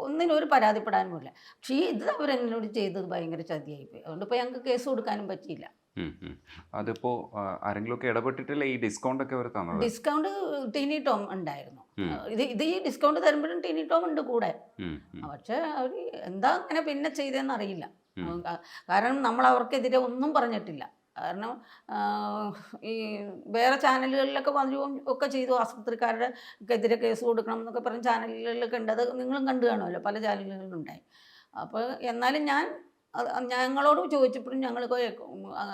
ഒന്നിനും ഒരു പരാതിപ്പെടാനുമില്ല. പക്ഷേ ഈ ഇത് അവരെന്നോട് ചെയ്തത് ഭയങ്കര ചതിയായിപ്പോയി അതുകൊണ്ട് ഇപ്പോൾ ഞങ്ങൾക്ക് കേസ് കൊടുക്കാനും പറ്റിയില്ല. അതിപ്പോ ആരെങ്കിലും ഒക്കെ ഇടപെട്ടിട്ടില്ല ഈ ഡിസ്കൗണ്ട് ഒക്കെ അവർ ഡിസ്കൗണ്ട് ടീനി ടോം ഉണ്ടായിരുന്നു. ഇത് ഇത് ഈ ഡിസ്കൗണ്ട് തരുമ്പോഴും ടീനി ടോം ഉണ്ട് കൂടെ. ഉം. അവർ എന്താ അങ്ങനെ പിന്നെ ചെയ്തതെന്ന് അറിയില്ല. കാരണം നമ്മൾ അവർക്കെതിരെ ഒന്നും പറഞ്ഞിട്ടില്ല. കാരണം ഈ വേറെ ചാനലുകളിലൊക്കെ വരികയും ഒക്കെ ചെയ്തു. ആസ്പത്രിക്കാരുടെ എതിരെ കേസ് കൊടുക്കണം എന്നൊക്കെ പറഞ്ഞ ചാനലുകളിലൊക്കെ ഉണ്ട്. അത് നിങ്ങളും കണ്ടു കാണുമല്ലോ. പല ചാനലുകളിലുണ്ടായി അപ്പോൾ എന്നാലും ഞാൻ ഞങ്ങളോട് ചോദിച്ചപ്പോഴും ഞങ്ങൾ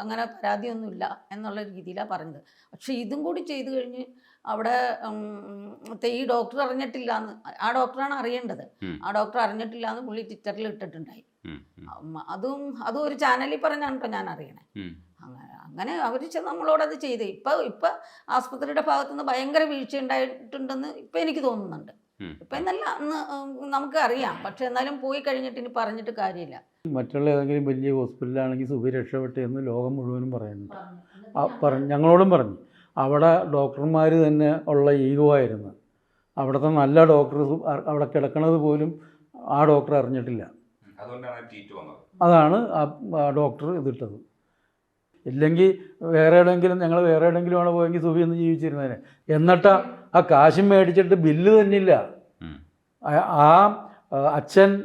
അങ്ങനെ പരാതിയൊന്നുമില്ല എന്നുള്ള രീതിയിലാണ് പറഞ്ഞത്. പക്ഷെ ഇതും കൂടി ചെയ്തു കഴിഞ്ഞ് അവിടെ ഈ ഡോക്ടർ അറിഞ്ഞിട്ടില്ല എന്ന് ആ ഡോക്ടറാണ് അറിയേണ്ടത്. ആ ഡോക്ടർ അറിഞ്ഞിട്ടില്ല എന്ന് പുള്ളി ട്വിറ്ററിൽ ഇട്ടിട്ടുണ്ടായി. അതും അതും ഒരു ചാനലിൽ പറഞ്ഞാണ് കേട്ടോ ഞാൻ അറിയണേ. അങ്ങനെ അങ്ങനെ അവർ അത് ചെയ്ത്. ഇപ്പം ഇപ്പം ആസ്പത്രിയുടെ ഭാഗത്തുനിന്ന് ഭയങ്കര വീഴ്ച ഉണ്ടായിട്ടുണ്ടെന്ന് ഇപ്പം എനിക്ക് തോന്നുന്നുണ്ട്. ഇപ്പം എന്നല്ല നമുക്ക് അറിയാം. പക്ഷെ എന്നാലും പോയി കഴിഞ്ഞിട്ട് ഇനി പറഞ്ഞിട്ട് കാര്യമില്ല. മറ്റുള്ള ഏതെങ്കിലും വലിയ ഹോസ്പിറ്റലാണെങ്കിൽ സുഖി രക്ഷപ്പെട്ടു എന്ന് ലോകം മുഴുവനും പറയുന്നുണ്ട്. പറഞ്ഞു. ഞങ്ങളോടും പറഞ്ഞു. അവിടെ ഡോക്ടർമാർ തന്നെ ഉള്ള ഈഗോ ആയിരുന്നു അവിടുത്തെ നല്ല ഡോക്ടർ അവിടെ കിടക്കണത് പോലും ആ ഡോക്ടർ അറിഞ്ഞിട്ടില്ല. അതുകൊണ്ടാണ് ട്വീറ്റ് വന്നത്. അതാണ് ആ ആ ഡോക്ടർ ഇതിട്ടത്. ഇല്ലെങ്കിൽ വേറെ എവിടെയെങ്കിലും ഞങ്ങൾ വേറെ എവിടെയെങ്കിലും ആണ് പോയെങ്കിൽ സുബി എന്ന് ജീവിച്ചിരുന്നേനെ. എന്നിട്ട് ആ കാശും മേടിച്ചിട്ട് ബില്ല് തന്നില്ല. ആ- അച്ഛൻ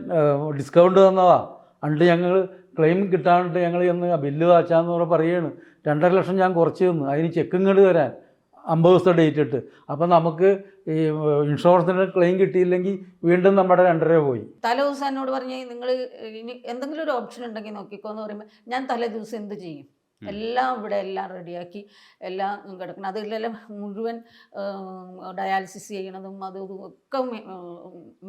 ഡിസ്കൗണ്ട് തന്നതാ. അണ്ട് ഞങ്ങൾ ക്ലെയിം കിട്ടാണ്ട് ഞങ്ങൾ ചെന്ന് ആ ബില്ല് വാച്ചാന്ന് പറഞ്ഞ് പറയാണ്. രണ്ടര ലക്ഷം ഞാൻ കുറച്ച് തന്നു. അതിന് ചെക്ക് ഇങ്ങോട്ട് തരാൻ. അമ്പത് ദിവസത്തെ ഡേറ്റ് ഇട്ട്. അപ്പം നമുക്ക് ഈ ഇൻഷുറൻസിന് ക്ലെയിം കിട്ടിയില്ലെങ്കിൽ വീണ്ടും നമ്മുടെ രണ്ടര പോയി. തലേ ദിവസം എന്നോട് പറഞ്ഞ് നിങ്ങൾ ഇനി എന്തെങ്കിലും ഒരു ഓപ്ഷൻ ഉണ്ടെങ്കിൽ നോക്കിക്കോ എന്ന് പറയുമ്പോൾ ഞാൻ തലേ ദിവസം എന്ത് ചെയ്യും? എല്ലാം ഇവിടെ എല്ലാം റെഡിയാക്കി എല്ലാം കിടക്കണം. അതിലെല്ലാം മുഴുവൻ ഡയാലിസിസ് ചെയ്യണതും അതും ഒക്കെ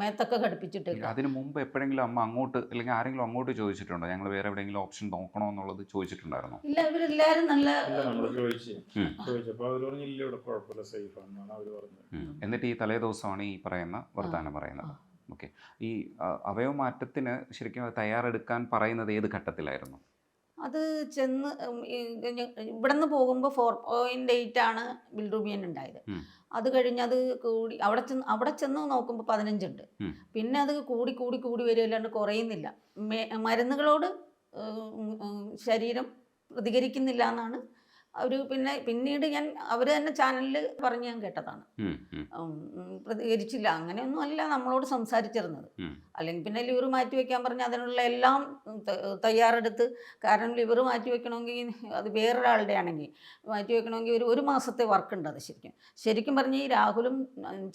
മേത്തൊക്കെ ഘടിപ്പിച്ചിട്ട് അതിന് മുമ്പ് എപ്പോഴെങ്കിലും അമ്മ അങ്ങോട്ട് അല്ലെങ്കിൽ ആരെങ്കിലും അങ്ങോട്ട് ചോദിച്ചിട്ടുണ്ടോ? ഞങ്ങൾ വേറെ എവിടെയെങ്കിലും ഓപ്ഷൻ നോക്കണോ എന്നുള്ളത് ചോദിച്ചിട്ടുണ്ടായിരുന്നോ? ഇല്ല ഇവരെല്ലാവരും നല്ല. എന്നിട്ട് ഈ തലേ ദിവസമാണ് ഈ പറയുന്ന വർത്തമാനം പറയുന്നത്. ഓക്കെ. ഈ അവയവ മാറ്റത്തിന് ശരിക്കും തയ്യാറെടുക്കാൻ പറയുന്നത് ഏത് ഘട്ടത്തിലായിരുന്നു? അത് ചെന്ന് ഇവിടെ നിന്ന് ഇവിടുന്ന് പോകുമ്പോൾ ഫോർ പോയിന്റ് എയ്റ്റ് ആണ് ബിൽഡൂമിയൻ ഉണ്ടായത്. അത് കഴിഞ്ഞ് അത് കൂടി അവിടെ ചെന്ന് അവിടെ ചെന്ന് നോക്കുമ്പോൾ പതിനഞ്ചുണ്ട്. പിന്നെ അത് കൂടി കൂടി കൂടി വരികയല്ലാണ്ട് കുറയുന്നില്ല മരുന്നുകളോട് ശരീരം പ്രതികരിക്കുന്നില്ല എന്നാണ് അവർ പിന്നെ പിന്നീട് ഞാൻ അവർ തന്നെ ചാനലിൽ പറഞ്ഞ് ഞാൻ കേട്ടതാണ്. പ്രതികരിച്ചില്ല. അങ്ങനെയൊന്നും അല്ല നമ്മളോട് സംസാരിച്ചിരുന്നത്. അല്ലെങ്കിൽ പിന്നെ ലിവർ മാറ്റി വെക്കാൻ പറഞ്ഞ് അതിനുള്ള എല്ലാം തയ്യാറെടുത്ത് കാരണം ലിവർ മാറ്റി വെക്കണമെങ്കിൽ അത് വേറൊരാളുടെ ആണെങ്കിൽ മാറ്റി വെക്കണമെങ്കിൽ ഒരു ഒരു മാസത്തെ വർക്ക് ഉണ്ട് അത് ശരിക്കും. ശരിക്കും പറഞ്ഞ് ഈ രാഹുലും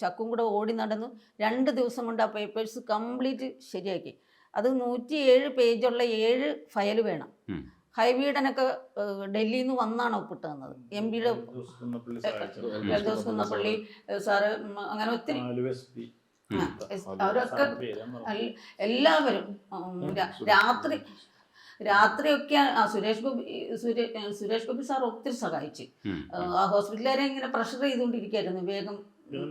ചക്കും കൂടെ ഓടി നടന്ന് രണ്ട് ദിവസം കൊണ്ട് ആ പേപ്പേഴ്സ് കംപ്ലീറ്റ് ശരിയാക്കി. അത് നൂറ്റി ഏഴ് പേജുള്ള ഏഴ് ഫയൽ വേണം. ഹൈബീഡനൊക്കെ ഡൽഹിയിൽ നിന്ന് വന്നാണ് ഒപ്പിട്ട് തന്നത് എം പിയുടെ എൽദോസ് കുന്നപ്പള്ളി സാറ് അങ്ങനെ ഒത്തിരി അവരൊക്കെ എല്ലാവരും രാത്രി രാത്രിയൊക്കെ ആ സുരേഷ് ഗോപി സുരേഷ് ഗോപി സാർ ഒത്തിരി സഹായിച്ചു. ആ ഹോസ്പിറ്റലുകാരെ ഇങ്ങനെ പ്രഷർ ചെയ്തുകൊണ്ടിരിക്കുകയായിരുന്നു വേഗം.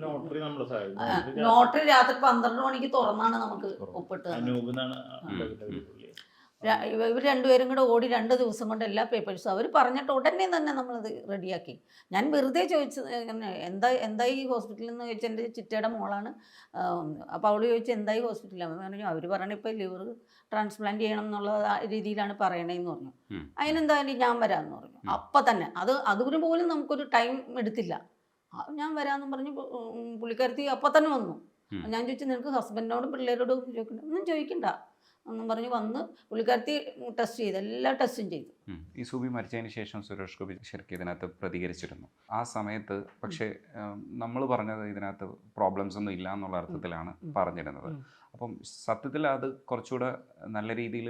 നോട്ടറി നമ്മൾ ആ, നോട്ടറി രാത്രി പന്ത്രണ്ട് മണിക്ക് തുറന്നാണ് നമുക്ക് ഒപ്പിട്ട് ഇവർ രണ്ടുപേരും കൂടെ ഓടി രണ്ട് ദിവസം കൊണ്ട് എല്ലാ പേപ്പേഴ്സും അവർ പറഞ്ഞിട്ട് ഉടനെ തന്നെ നമ്മളത് റെഡിയാക്കി ഞാൻ വെറുതെ ചോദിച്ചത് എന്താ എന്തായി ഈ ഹോസ്പിറ്റലിൽ നിന്ന് ചോദിച്ചാൽ എന്റെ ചിറ്റയുടെ മോളാണ്. അപ്പോൾ അവൾ ചോദിച്ചു എന്തായി ഹോസ്പിറ്റലിൽ അവൻ പറഞ്ഞു അവർ പറയണ ഇപ്പോൾ ലിവർ ട്രാൻസ്പ്ലാന്റ് ചെയ്യണം എന്നുള്ള രീതിയിലാണ് പറയണേന്ന് പറഞ്ഞു. അതിനെന്തായാലും ഞാൻ വരാമെന്ന് പറഞ്ഞു. അപ്പം തന്നെ അത് അതുപോലെ പോലും നമുക്കൊരു ടൈം എടുത്തില്ല. ഞാൻ വരാമെന്ന് പറഞ്ഞ് പുള്ളിക്കാരത്തി അപ്പം തന്നെ വന്നു. ഞാൻ ചോദിച്ചു നിനക്ക് ഹസ്ബൻഡിനോടും പിള്ളേരോടും ചോദിക്കണ്ട? ഒന്നും ചോദിക്കണ്ട. എന്നും പറഞ്ഞ് വന്ന് പുള്ളിക്കാരത്തി ടെസ്റ്റ് ചെയ്ത് എല്ലാ ടെസ്റ്റും ചെയ്തു. ഈ സൂബി മരിച്ചതിന് ശേഷം സുരേഷ് ഗോപി ശരിക്കും ഇതിനകത്ത് പ്രതികരിച്ചിരുന്നു. ആ സമയത്ത് പക്ഷേ നമ്മൾ പറഞ്ഞത് ഇതിനകത്ത് പ്രോബ്ലംസ് ഒന്നും ഇല്ല എന്നുള്ള അർത്ഥത്തിലാണ്. പറഞ്ഞിരുന്നത്. അപ്പം സത്യത്തിൽ അത് കുറച്ചുകൂടെ നല്ല രീതിയിൽ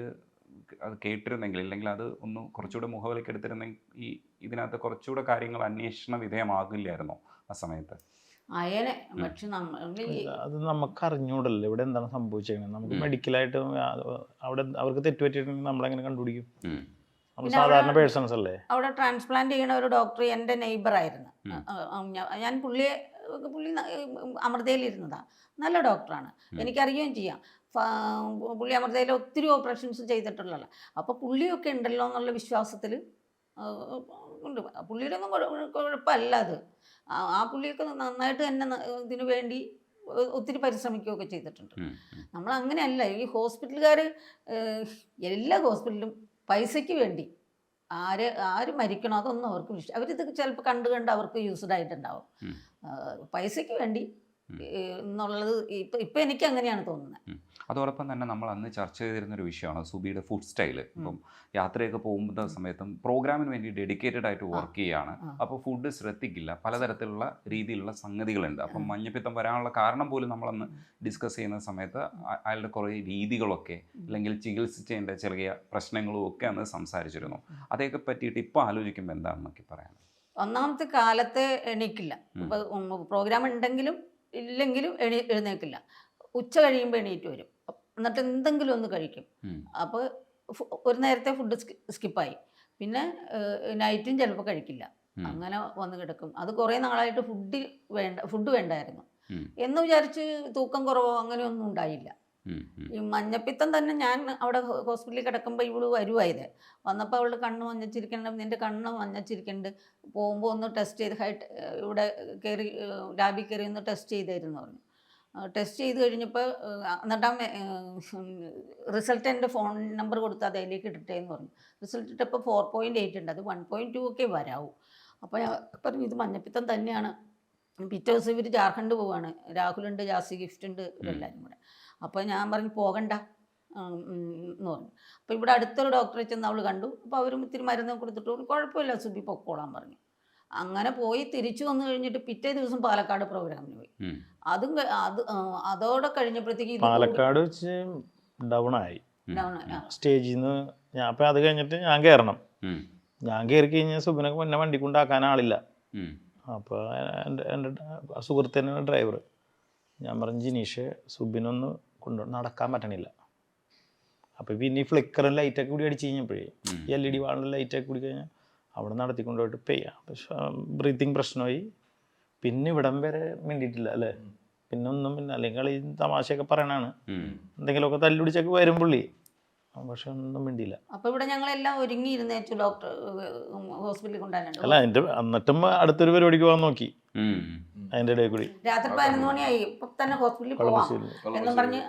അത് കേട്ടിരുന്നെങ്കിൽ ഇല്ലെങ്കിൽ അത് ഒന്ന് കുറച്ചുകൂടെ മുഖവിലേക്ക് എടുത്തിരുന്നെങ്കിൽ ഈ ഇതിനകത്ത് കുറച്ചുകൂടെ കാര്യങ്ങൾ അന്വേഷണ വിധേയമാകില്ലായിരുന്നോ ആ സമയത്ത്? അയനെ. പക്ഷെ നമ്മൾ അത് നമുക്ക് അറിഞ്ഞൂടല്ലോ ഇവിടെ എന്താണ് സംഭവിച്ചേക്കുന്നത് നമുക്ക് മെഡിക്കലായിട്ട് അവിടെ അവർക്ക് തെറ്റുപറ്റിയിട്ടുണ്ടെങ്കിൽ നമ്മളെങ്ങനെ കണ്ടുപിടിക്കും? സാധാരണ പേഴ്സൺസ് അല്ലേ? അവിടെ ട്രാൻസ്പ്ലാന്റ് ചെയ്യുന്ന ഒരു ഡോക്ടർ എന്റെ നെയ്ബർ ആയിരുന്നു. ഞാൻ പുള്ളിയെ പുള്ളി അമൃതയിലിരുന്നതാണ് നല്ല ഡോക്ടറാണ്. എനിക്കറിയുകയും ചെയ്യാം. പുള്ളി അമൃതയിൽ ഒത്തിരി ഓപ്പറേഷൻസ് ചെയ്തിട്ടുള്ളതാണ് അപ്പോൾ പുള്ളിയൊക്കെ ഉണ്ടല്ലോ എന്നുള്ള വിശ്വാസത്തിൽ ഉണ്ട്. പുള്ളിയുടെ ഒന്നും കുഴപ്പമല്ല അത്. ആ- ആ പുള്ളിയൊക്കെ നന്നായിട്ട് തന്നെ ഇതിനു വേണ്ടി ഒത്തിരി പരിശ്രമിക്കുകയൊക്കെ ചെയ്തിട്ടുണ്ട്. നമ്മൾ അങ്ങനെയല്ല ഈ ഹോസ്പിറ്റലുകാർ എല്ലാ ഹോസ്പിറ്റലിലും പൈസയ്ക്ക് വേണ്ടി ആര് ആര് മരിക്കണോ അതൊന്നും അവർക്ക് വിഷയം അവരിത് ചിലപ്പോൾ കണ്ട് കണ്ട് അവർക്ക് യൂസ്ഡ് ആയിട്ടുണ്ടാവും. പൈസയ്ക്ക് വേണ്ടി. എന്നുള്ളത് ഇപ്പം ഇപ്പം എനിക്ക് അങ്ങനെയാണ് തോന്നുന്നത് അതോടൊപ്പം തന്നെ നമ്മൾ അന്ന് ചർച്ച ചെയ്തിരുന്ന ഒരു വിഷയമാണ് സുബിയുടെ ഫുഡ് സ്റ്റൈൽ ഇപ്പം യാത്രയൊക്കെ പോകുന്ന സമയത്തും പ്രോഗ്രാമിന് വേണ്ടി ഡെഡിക്കേറ്റഡ് ആയിട്ട് വർക്ക് ചെയ്യുകയാണ് അപ്പോൾ ഫുഡ് ശ്രദ്ധിക്കില്ല. പലതരത്തിലുള്ള രീതിയിലുള്ള സംഗതികളുണ്ട്. അപ്പം. മഞ്ഞപ്പിത്തം വരാനുള്ള കാരണം പോലും നമ്മളന്ന് ഡിസ്കസ് ചെയ്യുന്ന സമയത്ത് അയാളുടെ കുറേ രീതികളൊക്കെ അല്ലെങ്കിൽ ചികിത്സിച്ചതിന്റെ ചെറിയ പ്രശ്നങ്ങളും ഒക്കെ അന്ന് സംസാരിച്ചിരുന്നു. അതൊക്കെ പറ്റിയിട്ട് ഇപ്പോൾ ആലോചിക്കുമ്പോൾ എന്താണെന്നൊക്കെ പറയാം ഒന്നാമത്തെ കാലത്ത് എണീക്കില്ല. പ്രോഗ്രാം ഉണ്ടെങ്കിലും ഇല്ലെങ്കിലും എണീ എഴുന്നേക്കില്ല ഉച്ച കഴിയുമ്പോൾ എണീറ്റ് വരും. എന്നിട്ട് എന്തെങ്കിലും ഒന്ന് കഴിക്കും. അപ്പോൾ ഒരു നേരത്തെ ഫുഡ് സ്കിപ്പായി. പിന്നെ നൈറ്റും ചിലപ്പോൾ കഴിക്കില്ല. അങ്ങനെ വന്ന് കിടക്കും. അത് കുറേ നാളായിട്ട് ഫുഡ് വേണ്ട ഫുഡ് വേണ്ടായിരുന്നു. എന്ന് വിചാരിച്ച് തൂക്കം കുറവോ അങ്ങനെയൊന്നും ഉണ്ടായില്ല. ഈ മഞ്ഞപ്പിത്തം തന്നെ ഞാൻ അവിടെ ഹോസ്പിറ്റലിൽ കിടക്കുമ്പോൾ ഇവൾ വരുവായത്. വന്നപ്പോൾ അവളുടെ കണ്ണ് മഞ്ഞച്ചിരിക്കണ്ട നിന്റെ കണ്ണ് മഞ്ഞച്ചിരിക്കുന്നുണ്ട്. പോകുമ്പോൾ ഒന്ന് ടെസ്റ്റ് ചെയ്ത് ഹൈ ഇവിടെ കയറി ലാബിൽ കയറി ഒന്ന് ടെസ്റ്റ് ചെയ്തായിരുന്നു പറഞ്ഞു. ടെസ്റ്റ് ചെയ്ത് കഴിഞ്ഞപ്പോൾ എന്നിട്ട് റിസൾട്ട് എന്റെ ഫോൺ നമ്പർ കൊടുത്ത് അത് അതിലേക്ക് ഇട്ടിട്ടേ എന്ന് പറഞ്ഞു. റിസൾട്ട് ഇട്ടപ്പോൾ ഫോർ പോയിന്റ് എയ്റ്റ് ഉണ്ട്. അത് വൺ പോയിന്റ് ടു ഒക്കെ വരാവൂ. അപ്പോൾ ഞാൻ പറഞ്ഞു ഇത് മഞ്ഞപ്പിത്തം തന്നെയാണ്. പിറ്റേ ദിവസം ഇവർ ജാർഖണ്ഡ് പോവാണ്. രാഹുലുണ്ട് ജാസി ഗിഫ്റ്റ് ഉണ്ട് ഇവരെല്ലാവരും കൂടെ. അപ്പോൾ ഞാൻ പറഞ്ഞു പോകണ്ട. എന്ന് പറഞ്ഞു. അപ്പോൾ ഇവിടെ അടുത്തൊരു ഡോക്ടറെ ചെന്ന് അവൾ കണ്ടു. അപ്പോൾ അവരും ഇത്തിരി മരുന്ന് കൊടുത്തിട്ട് കുഴപ്പമില്ല സുബി പൊക്കോളാൻ പറഞ്ഞു. അങ്ങനെ പോയി തിരിച്ചു വന്നു കഴിഞ്ഞിട്ട് പിറ്റേ ദിവസം പാലക്കാട് പ്രോഗ്രാമിന് പോയി. അതും അത് അതോടെ കഴിഞ്ഞപ്പോഴത്തേക്ക് പാലക്കാട് വെച്ച് ഡൗൺ ആയി. സ്റ്റേജിൽ നിന്ന് ഞാൻ അപ്പം അത് കഴിഞ്ഞിട്ട് ഞാൻ കയറണം ഞാൻ കയറി കഴിഞ്ഞാൽ സുബിനൊക്കെ മുന്നേ വണ്ടി കൊണ്ടാക്കാൻ ആളില്ല. അപ്പൊ അപ്പോൾ എന്റെ എന്റെ തന്നെയാണ് ഡ്രൈവർ ഞാൻ പറഞ്ഞു ജിനീഷ് സുബിനൊന്ന് കൊണ്ടു നടക്കാൻ പറ്റണില്ല. അപ്പോൾ പിന്നെ ഈ ഫ്ലിക്കറും ലൈറ്റൊക്കെ കൂടി അടിച്ചു കഴിഞ്ഞപ്പോഴേ എൽ ഇ ഡി വാളിന്റെ ലൈറ്റൊക്കെ കൂടി കഴിഞ്ഞാൽ അവിടെ നടത്തിക്കൊണ്ടുപോയിട്ട് പെയ്യാം പക്ഷെ ബ്രീത്തിങ് പ്രശ്നമായി. പിന്നെ ഇവിടം വരെ മിണ്ടിയിട്ടില്ല അല്ലേ? പിന്നെ ഒന്നും പിന്നെ അല്ലെങ്കിൽ ഈ തമാശയൊക്കെ പറയണാണ്. എന്തെങ്കിലുമൊക്കെ തല്ലുപിടിച്ചൊക്കെ വരും പുള്ളി. പക്ഷെ ഒന്നും മിണ്ടിയില്ല. അപ്പൊ ഇവിടെ ഞങ്ങളെല്ലാം ഒരുങ്ങിയിരുന്നേച്ചു ഡോക്ടർ ഹോസ്പിറ്റലിൽ കൊണ്ടുവരാനുണ്ട് അല്ല എന്നിട്ടും അടുത്തൊരു പരിപാടിക്ക് പോകാൻ നോക്കി. ഉം. അതിന്റെ ഇടയിൽ കൂടി രാത്രി പതിനൊന്ന് മണിയായി. ഇപ്പൊ തന്നെ ഹോസ്പിറ്റലിൽ പോവാം. എന്നും പറഞ്ഞ്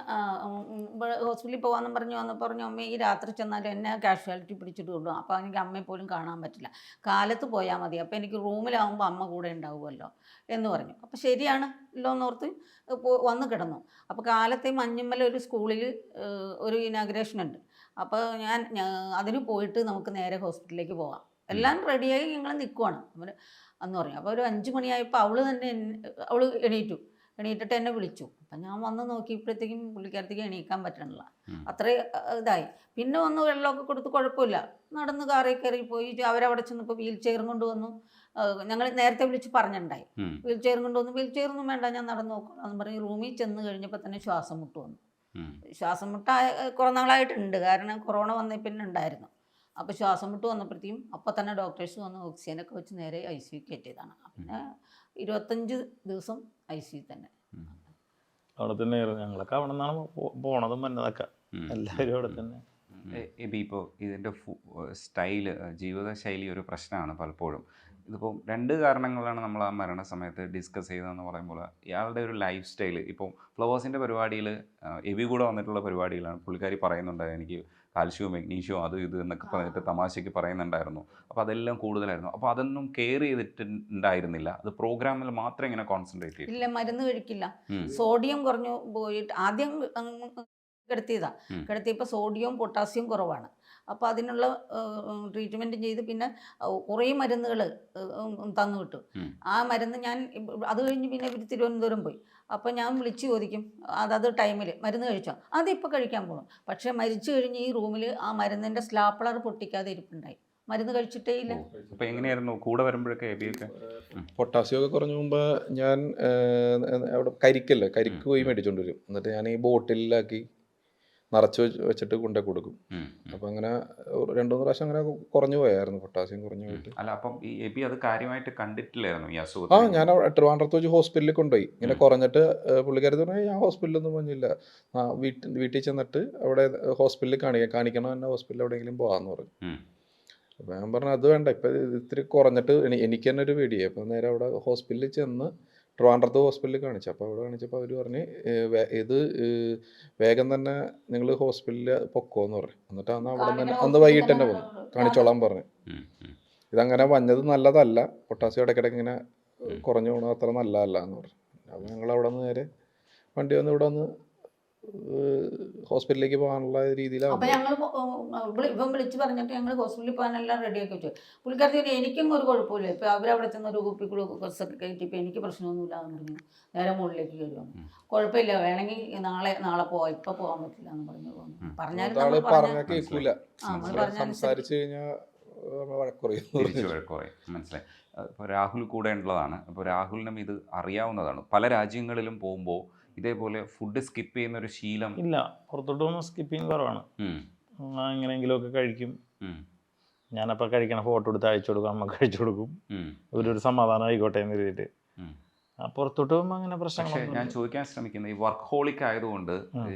ഹോസ്പിറ്റലിൽ പോവാന്നും പറഞ്ഞു വന്ന് പറഞ്ഞു അമ്മ ഈ രാത്രി ചെന്നാലും എന്നെ കാഷ്വാലിറ്റി പിടിച്ചിട്ട് വിടും അപ്പോൾ എനിക്ക് അമ്മയെ പോലും കാണാൻ പറ്റില്ല. കാലത്ത് പോയാൽ മതി. അപ്പോൾ എനിക്ക് റൂമിലാവുമ്പോൾ അമ്മ കൂടെ ഉണ്ടാവുമല്ലോ എന്ന് പറഞ്ഞു. അപ്പോൾ ശരിയാണ്. ഇല്ലോ എന്നോർത്ത് വന്നു കിടന്നു. അപ്പോൾ കാലത്തെ മഞ്ഞുമ്മല ഒരു സ്കൂളിൽ ഒരു ഇനാഗ്രേഷൻ ഉണ്ട്. അപ്പോൾ ഞാൻ അതിന് പോയിട്ട് നമുക്ക് നേരെ ഹോസ്പിറ്റലിലേക്ക് പോകാം എല്ലാം റെഡിയായി ഞങ്ങൾ നിൽക്കുവാണ് അന്ന് പറഞ്ഞു അപ്പോൾ ഒരു അഞ്ച് മണിയായപ്പോൾ അവൾ തന്നെ അവൾ എണീറ്റു. എണീറ്റിട്ട് എന്നെ വിളിച്ചു. അപ്പം ഞാൻ വന്ന് നോക്കിയപ്പോഴത്തേക്കും പുള്ളിക്കാരത്തേക്ക് എണീക്കാൻ പറ്റണില്ല. അത്ര ഇതായി. പിന്നെ വന്ന് വെള്ളമൊക്കെ കൊടുത്ത് കുഴപ്പമില്ല. നടന്ന് കാറിൽ കയറി പോയി. അവരവിടെ ചെന്നപ്പോൾ വീൽ ചെയറും കൊണ്ടുവന്നു. ഞങ്ങൾ നേരത്തെ വിളിച്ച് പറഞ്ഞിട്ടുണ്ടായി. വീൽ ചെയറും കൊണ്ടുവന്നു. വീൽ ചെയറൊന്നും വേണ്ട ഞാൻ നടന്ന് നോക്കാം എന്ന് പറഞ്ഞ് റൂമിൽ ചെന്ന് കഴിഞ്ഞപ്പോൾ തന്നെ ശ്വാസം മുട്ട് വന്നു. ശ്വാസം മുട്ട കുറേ നാളായിട്ടുണ്ട്. കാരണം കൊറോണ വന്ന പിന്നെ ഉണ്ടായിരുന്നു. അപ്പോൾ ശ്വാസം മുട്ട് വന്നപ്പോഴത്തേക്കും അപ്പോൾ തന്നെ ഡോക്ടേഴ്സ് വന്ന് ഓക്സിജനൊക്കെ വെച്ച് നേരെ ഐ സി യു കയറ്റിയതാണ് പിന്നെ ഇരുപത്തഞ്ച് ദിവസം ഐ സി യു തന്നെ. അവിടെ തന്നെ ഞങ്ങളൊക്കെ അവിടെ നിന്നാണ് പോണതും വന്നതൊക്കെ. എല്ലാവരും അവിടെ തന്നെ. ഇപ്പോൾ ഇതിന്റെ സ്റ്റൈൽ ജീവിതശൈലി ഒരു പ്രശ്നമാണ് പലപ്പോഴും. ഇതിപ്പോൾ രണ്ട് കാരണങ്ങളാണ് നമ്മൾ ആ മരണ സമയത്ത് ഡിസ്കസ് ചെയ്തതെന്ന് പറയുമ്പോൾ ഇയാളുടെ ഒരു ലൈഫ് സ്റ്റൈൽ ഇപ്പോൾ ഫ്ലവേഴ്സിന്റെ പരിപാടിയിൽ എബി കൂടെ വന്നിട്ടുള്ള പരിപാടിയിലാണ് പുള്ളിക്കാരി പറയുന്നുണ്ട് എനിക്ക്. കാൽഷ്യവും മെഗ്നീഷ്യവും അത് ഇത് എന്നൊക്കെ പറഞ്ഞിട്ട് തമാശയ്ക്ക് പറയുന്നുണ്ടായിരുന്നു. അപ്പോൾ അതെല്ലാം കൂടുതലായിരുന്നു. അപ്പോൾ അതൊന്നും കെയർ ചെയ്തിട്ടുണ്ടായിരുന്നില്ല. അത് പ്രോഗ്രാമിൽ മാത്രം ഇങ്ങനെ കോൺസെൻട്രേറ്റ് ചെയ്തു. ഇല്ല മരുന്ന് കഴിക്കില്ല. സോഡിയം കുറഞ്ഞു പോയിട്ട് ആദ്യം കിടത്തിയതാ. കിടത്തിയപ്പോൾ സോഡിയവും പൊട്ടാസ്യവും കുറവാണ്. അപ്പോൾ അതിനുള്ള ട്രീറ്റ്മെന്റ് ചെയ്ത് പിന്നെ കുറെ മരുന്നുകൾ തന്നു വിട്ടു. ആ മരുന്ന് ഞാൻ അത് കഴിഞ്ഞ് പിന്നെ ഇവർ തിരുവനന്തപുരം പോയി. അപ്പോൾ ഞാൻ വിളിച്ച് ചോദിക്കും അതത് ടൈമിൽ മരുന്ന് കഴിച്ചോ? അത് അതിപ്പോൾ കഴിക്കാൻ പോകും പക്ഷേ മരിച്ചു കഴിഞ്ഞ് ഈ റൂമിൽ ആ മരുന്നിന്റെ സ്ലാപ്പളർ പൊട്ടിക്കാതെ ഇരിപ്പുണ്ടായി. മരുന്ന് കഴിച്ചിട്ടേ ഇല്ല. എങ്ങനെയായിരുന്നു? കൂടെ വരുമ്പോഴൊക്കെ പൊട്ടാസ്യം ഒക്കെ കുറഞ്ഞു മുമ്പ് ഞാൻ അവിടെ കരിക്കല്ലേ? കരിക്ക് പോയി മേടിച്ചോണ്ട് വരും. എന്നിട്ട് ഞാൻ ഈ ബോട്ടിലാക്കി നിറച്ച് വെച്ച് വെച്ചിട്ട് കൊണ്ടേ കൊടുക്കും. അപ്പൊ അങ്ങനെ രണ്ടു മൂന്ന് പ്രാവശ്യം അങ്ങനെ കുറഞ്ഞു പോയായിരുന്നു പൊട്ടാസ്യം കുറഞ്ഞു പോയിട്ട്. അല്ല അപ്പം ഈ എബി അത് കാര്യമായിട്ട് കണ്ടിട്ടില്ലായിരുന്നു ഈ ആ ഞാൻ ട്രിവാൻഡ്രത്ത് വെച്ച് ഹോസ്പിറ്റലിൽ കൊണ്ടുപോയി. ഇങ്ങനെ കുറഞ്ഞിട്ട് പുള്ളിക്കാരി പറഞ്ഞു ഞാൻ ഹോസ്പിറ്റലൊന്നും പോഞ്ഞില്ല ആ വീട്ടിൽ വീട്ടിൽ ചെന്നിട്ട് അവിടെ ഹോസ്പിറ്റലിൽ കാണിക്കാം കാണിക്കണം എന്നെ ഹോസ്പിറ്റലിൽ എവിടെയെങ്കിലും പോകാമെന്ന് പറഞ്ഞു. അപ്പം ഞാൻ പറഞ്ഞു അത് വേണ്ട. ഇപ്പം ഇത്തിരി കുറഞ്ഞിട്ട് എനിക്ക് തന്നെ ഒരു പേടിയായി അപ്പം നേരെ അവിടെ ഹോസ്പിറ്റലിൽ ചെന്ന് ട്രിവാൻഡ്രത്ത് ഹോസ്പിറ്റലിൽ കാണിച്ചു. അപ്പോൾ അവിടെ കാണിച്ചപ്പോൾ അവർ പറഞ്ഞ് ഇത് വേഗം തന്നെ നിങ്ങൾ ഹോസ്പിറ്റലിൽ പൊക്കോന്ന് പറഞ്ഞു. എന്നിട്ട് അന്ന് അവിടെ തന്നെ അന്ന് വൈകിട്ട് തന്നെ പോകും കാണിച്ചോളാൻ പറഞ്ഞു. ഇതങ്ങനെ വഞ്ഞത് നല്ലതല്ല. പൊട്ടാസ്യം ഇടയ്ക്കിടയ്ക്ക് ഇങ്ങനെ കുറഞ്ഞു പോകണത് അത്ര നല്ലതല്ല എന്ന് പറഞ്ഞു. അപ്പോൾ ഞങ്ങൾ അവിടെ നിന്ന് നേരെ വണ്ടി വന്ന് ഇവിടെ വന്ന് ഹോസ്പിറ്റലിലേക്ക് പോകാനുള്ള രീതിയിലാണ് അപ്പൊ ഞങ്ങൾ ഇവൻ വിളിച്ചു പറഞ്ഞിട്ട് ഞങ്ങൾ ഹോസ്പിറ്റലിൽ പോകാനെല്ലാം റെഡിയാക്കി വെച്ചു. പുള്ളിക്കാരത്തിന് എനിക്കും ഒരു കുഴപ്പമില്ല. ഇപ്പൊ അവരവിടെ ചെന്ന് ഒരു കുപ്പി ഗ്ലൂക്കോസൊക്കെ കയറ്റിയപ്പോൾ എനിക്ക് പ്രശ്നമൊന്നുമില്ല എന്ന് പറഞ്ഞു. നേരെ മുകളിലേക്ക് കയറി വന്നു കുഴപ്പമില്ല. വേണമെങ്കിൽ നാളെ നാളെ പോവാം. ഇപ്പൊ പോകാൻ പറ്റില്ല എന്ന് പറഞ്ഞു. പോന്നു പറഞ്ഞാലും സംസാരിച്ച് കഴിഞ്ഞാൽ മനസ്സിലായി. ഇപ്പോൾ രാഹുൽ കൂടെ ഉള്ളതാണ് അപ്പോൾ രാഹുലിനും ഇത് അറിയാവുന്നതാണ്. പല രാജ്യങ്ങളിലും പോകുമ്പോൾ ഇതേപോലെ ഫുഡ് സ്കിപ്പ് ചെയ്യുന്ന ഒരു ശീലം. ഇല്ല പുറത്തോട്ട് പോകുമ്പോൾ സ്കിപ്പിങ് കുറവാണ്. എങ്ങനെയെങ്കിലുമൊക്കെ കഴിക്കും. ഞാനപ്പോൾ കഴിക്കണ ഫോട്ടോ എടുത്ത് അയച്ചു കൊടുക്കും അമ്മ കഴിച്ചു കൊടുക്കും. ഒരു സമാധാനം ആയിക്കോട്ടെ എന്ന് കരുതിയിട്ട്. പുറത്തോട്ട് പോകുമ്പോൾ അങ്ങനെ പ്രശ്നം ഞാൻ ചോദിക്കാൻ ശ്രമിക്കുന്നത് ഈ വർക്ക് ഹോളിക് ആയതുകൊണ്ട്.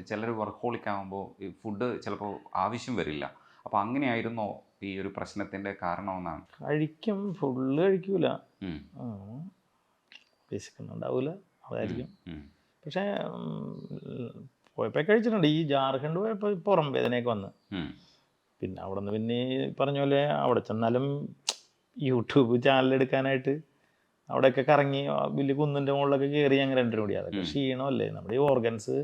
ചിലർ വർക്ക് ഹോളിക് ആകുമ്പോൾ ഈ ഫുഡ് ചിലപ്പോൾ ആവശ്യം വരില്ല. അപ്പോൾ അങ്ങനെയായിരുന്നോ ഈ ഒരു പ്രശ്നത്തിന്റെ കാരണമെന്നാണ് കഴിക്കും ഫുള്ള് കഴിക്കൂല. ഉണ്ടാവൂല അതായിരിക്കും. പക്ഷേ പോയപ്പോൾ കഴിച്ചിട്ടുണ്ട് ഈ ജാർഖണ്ഡ് പോയപ്പോൾ പുറം വേദനയൊക്കെ വന്ന്. പിന്നെ അവിടെ നിന്ന് പിന്നെ പറഞ്ഞ പോലെ അവിടെ ചെന്നാലും യൂട്യൂബ് ചാനൽ എടുക്കാനായിട്ട് അവിടെയൊക്കെ കറങ്ങി വലിയ കുന്നിന്റെ മുകളിലൊക്കെ കയറി അങ്ങനെ രണ്ടും കൂടി. അതൊക്കെ ക്ഷീണമല്ലേ? നമ്മുടെ ഈ ഓർഗൻസ്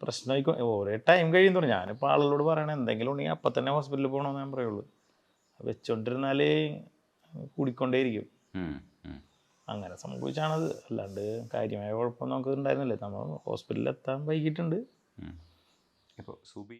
പ്രശ്നമായിക്കോ ഓരോ ടൈം കഴിയും തുടങ്ങി ഞാനിപ്പോൾ ആളുകളോട് പറയണേ എന്തെങ്കിലും ഉണ്ടെങ്കിൽ അപ്പം തന്നെ ഹോസ്പിറ്റലിൽ പോകണമെന്ന് ഞാൻ പറയുള്ളൂ. വെച്ചോണ്ടിരുന്നാലേ കൂടിക്കൊണ്ടേയിരിക്കും. അങ്ങനെ സംഭവിച്ചാണത്. അല്ലാണ്ട് കാര്യമായ കുഴപ്പം നമുക്ക് ഉണ്ടായിരുന്നില്ല. നമ്മൾ ഹോസ്പിറ്റലിൽ എത്താൻ വൈകിട്ടുണ്ട്. ഇപ്പോൾ സുബി